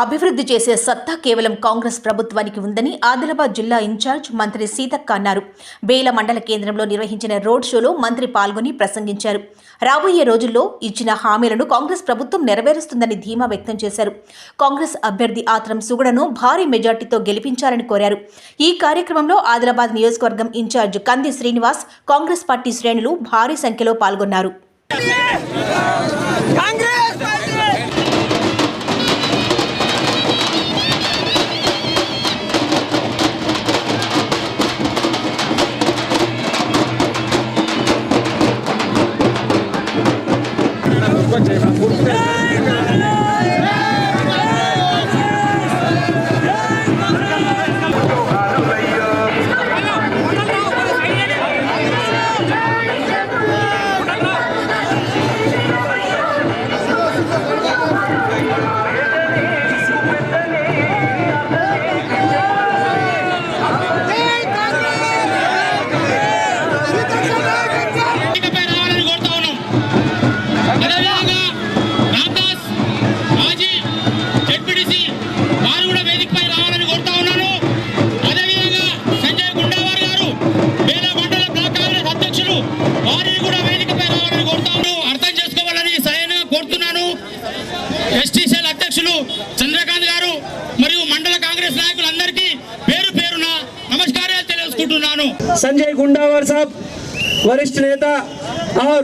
అభివృద్ధి చేసే సత్తా కేవలం కాంగ్రెస్ ప్రభుత్వానికి ఉందని ఆదిలాబాద్ జిల్లా ఇన్ఛార్జ్ మంత్రి సీతక్క అన్నారు. బేల మండల కేంద్రంలో నిర్వహించిన రోడ్ షోలో మంత్రి పాల్గొని ప్రసంగించారు. రాబోయే రోజుల్లో ఇచ్చిన హామీలను కాంగ్రెస్ ప్రభుత్వం నెరవేరుస్తుందని ధీమా వ్యక్తం చేశారు. కాంగ్రెస్ అభ్యర్థి ఆత్రం సుగుడను భారీ మెజార్టీతో గెలిపించాలని కోరారు. ఈ కార్యక్రమంలో ఆదిలాబాద్ నియోజకవర్గం ఇన్ఛార్జ్ కంది శ్రీనివాస్ కాంగ్రెస్ పార్టీ శ్రేణులు భారీ సంఖ్యలో పాల్గొన్నారు. కాంగ్రెస్ పార్టీ వేదికపై నమస్కారాలు తెలుసుకుంటున్నాను संजय गुंडावर साहब वरिष्ठ नेता और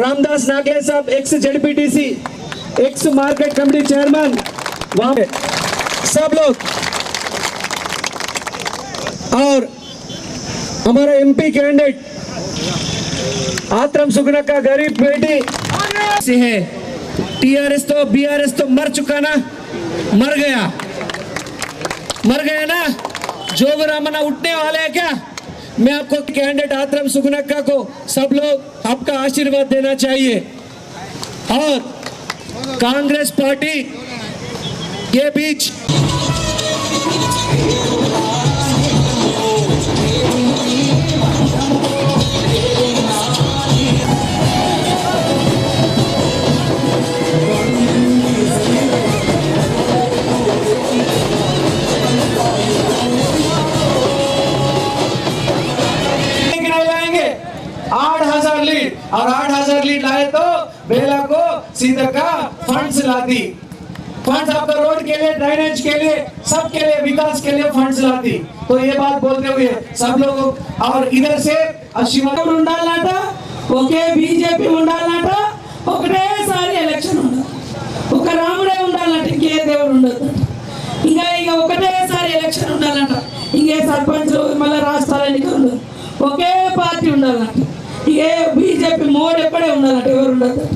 रामदास नागले साहब ex ZPTC ex market committee chairman वहाँ पे सब लोग और हमारा एमपी कैंडिडेट आत्रम सुगना का गरीब बेटी से है टीआरएस तो बीआरएस तो मर चुका ना मर गया मर गया ना जोगरामना उठने वाले हैं क्या? मैं आपको कैंडिडेट आतरम सुगनक्का को सब लोग आपका आशीर्वाद देना चाहिए। और कांग्रेस पार्टी के बीच और आठ हजार लीड लाए तो बेला को सीधा का फंड्स ला दी फंड्स आपका रोड के लिए ड्रेनेज के लिए सबके लिए विकास के लिए फंड्स ला दी तो ये बात बोलते हुए सब लोग और इधर से शिवा ఉండాలట ఒకే బీజేపీ ఉండాలట ఒకటేసారి ఎలక్షన్ ఉండాలి ఒక రాముడే ఉండాలంట ఇంకే దేవుడు ఉండదు ఇంకా ఇక ఒకటేసారి ఎలక్షన్ ఉండాలంట ఇంకే సర్పంచ్ మళ్ళీ రాష్ట్రాల ఎన్నికలు ఉండదు ఒకే పార్టీ ఉండాలంట ఏ బీజేపీ మోడెప్పుడే ఎక్కడే ఎవరు ఉండదు.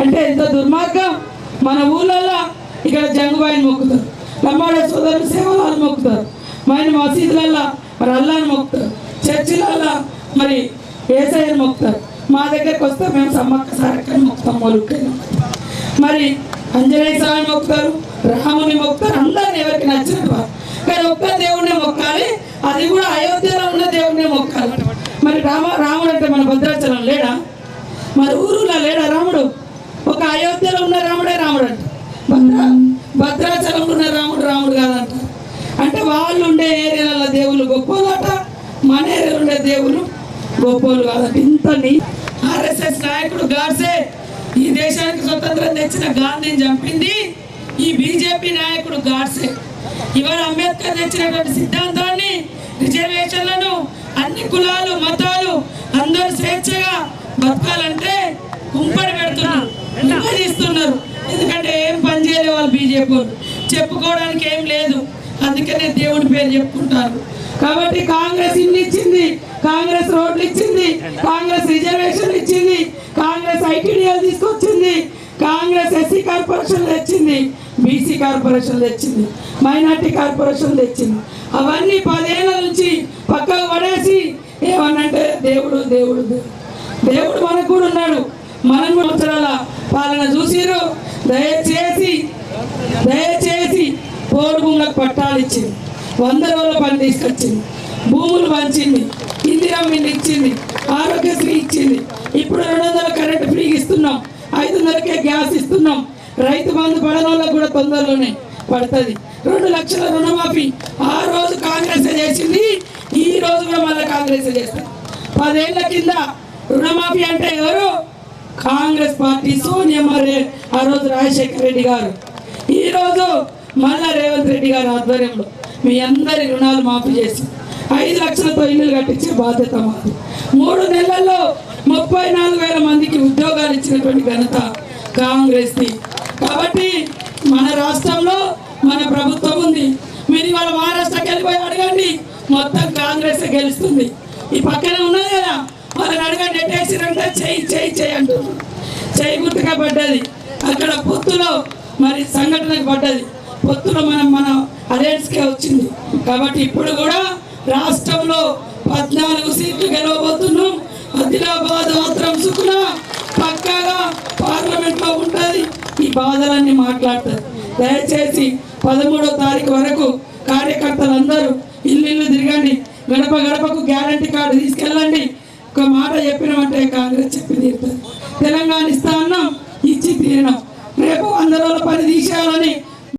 అంటే ఎంత దుర్మార్గం. మన ఊళ్ళల్లో ఇక్కడ జంగుబాయిని మొక్కుతారు. లంబాడ సోదరు సేవలను మొక్కుతారు. మరి మసీదులల్లో మరి అల్లాని మొక్కుతారు. చర్చిలల్లో మరి ఏసఐని మొక్కుతారు. మా దగ్గరికి వస్తే మేము సమ్మక్క సారక్కని మొక్కుతాం మొలుక్కని మరి అంజనేయ స్వామి మొక్కుతారు రాముని మొక్కుతారు. అందరిని ఎవరికి నచ్చిన కానీ ఒక్క దేవుడిని మొక్కాలి అది కూడా అయోధ్యలో ఉన్న దేవుడిని మొక్కాలి మరి రామ రాముడు అంటే మన భద్రాచలం లేడా? మరి ఊరులో లేడా రాముడు? ఒక అయోధ్యలో ఉన్న రాముడే రాముడు అంట. భద్రా భద్రాచలంలో ఉన్న రాముడు రాముడు కాదంట. అంటే వాళ్ళు ఉండే ఏరియాల దేవుళ్ళు గొప్పలట మన ఏరియాలో ఉండే దేవుళ్ళు గొప్పలు కాదంట. ఇంత నీ ఆర్ఎస్ఎస్ నాయకుడు గాడ్సే ఈ దేశానికి స్వతంత్రం తెచ్చిన గాంధీని చంపింది ఈ బీజేపీ నాయకుడు గాడ్సే. ఇవాళ అంబేద్కర్ తెచ్చినటువంటి సిద్ధాంతాన్ని రిజర్వేషన్లను అన్ని కులాలు మతాలు అందరూ స్వేచ్ఛగా బతకాలంటే కుంపడి పెడుతున్నారు విభజిస్తున్నారు ఎందుకంటే ఏం పని చేయలే వాళ్ళు బీజేపీ చెప్పుకోవడానికి ఏం లేదు. అందుకనే దేవుడి పేరు చెప్పుకుంటారు. కాబట్టి కాంగ్రెస్ ఇల్లు ఇచ్చింది కాంగ్రెస్ రోడ్లు ఇచ్చింది కాంగ్రెస్ రిజర్వేషన్ ఇచ్చింది కాంగ్రెస్ ఐటీడీఎల్ తీసుకొచ్చింది కాంగ్రెస్ ఎస్సీ కార్పొరేషన్ తెచ్చింది. బీసీ కార్పొరేషన్ తెచ్చింది మైనార్టీ కార్పొరేషన్ తెచ్చింది. అవన్నీ పదేళ్ళ నుంచి పక్కకు పడేసి ఏమనంటే దేవుడు దేవుడు దేవుడు. దేవుడు మనకు కూడా ఉన్నాడు. మనం కూడా సంవత్సరాల పాలన చూసిరు దయచేసి దయచేసి పోడు భూములకు పట్టాలు ఇచ్చింది. వంద రోజుల పని తీసుకొచ్చింది. భూములు పంచింది. ఇందిరా మిల్లు ఇచ్చింది. ఆరోగ్యశ్రీ ఇచ్చింది. ఇప్పుడు రెండు వందల కరెంట్ ఫ్రీగా ఇస్తున్నాం. ఐదున్నరకే గ్యాస్ ఇస్తున్నాం. రైతు బంధు పడన కూడా తొందరలోనే పడుతుంది. రెండు లక్షల రుణమాఫీ ఆ రోజు కాంగ్రెస్ చేసింది ఈ రోజు కూడా మళ్ళీ కాంగ్రెస్ చేస్తారు పదేళ్ళ కింద రుణమాఫీ అంటే ఎవరు? కాంగ్రెస్ పార్టీ సోనియమ్మ ఆ రోజు రాజశేఖర రెడ్డి గారు. ఈ రోజు మళ్ళా రేవంత్ రెడ్డి గారి ఆధ్వర్యంలో మీ అందరి రుణాలు మాఫీ చేసి ఐదు లక్షలతో ఇల్లు కట్టించే బాధ్యత మాది. మూడు నెలల్లో ముప్పై నాలుగు వేల మందికి ఉద్యోగాలు ఇచ్చినటువంటి ఘనత కాంగ్రెస్ది. కాబట్టి మన రాష్ట్రంలో మన ప్రభుత్వం ఉంది. మీరు ఇవాళ మహారాష్ట్రకి వెళ్ళిపోయి అడగండి. మొత్తం కాంగ్రెస్ గెలుస్తుంది. ఈ పక్కన ఉన్నది కదా వాళ్ళని అడగండి ఎట్టేసిరంటే చేయి చేయి చేయి అంటున్నారు చేయి గుర్తుగా పడ్డది. అక్కడ పొత్తులో మరి సంఘటనకు పడ్డది. పొత్తులో మనం మన అలయన్స్కే వచ్చింది. కాబట్టి ఇప్పుడు కూడా రాష్ట్రంలో పద్నాలుగు సీట్లు గెలవబోతున్నాం. ఆదిలాబాద్ మాత్రం సుకున పక్కాగా పార్లమెంట్లో ఉంటుంది. బాధలన్నీ మాట్లాడతారు. దయచేసి పదమూడో తారీఖు వరకు కార్యకర్తలందరూ ఇల్లు ఇల్లు తిరగండి. గడప గడపకు గ్యారంటీ కార్డు తీసుకెళ్ళండి. ఒక మాట చెప్పినామంటే కాంగ్రెస్ చెప్పి తీరుతుంది. తెలంగాణ ఇస్తా అన్నాం ఇచ్చి తీరినాం. రేపు వంద రోజుల పని తీసేయాలని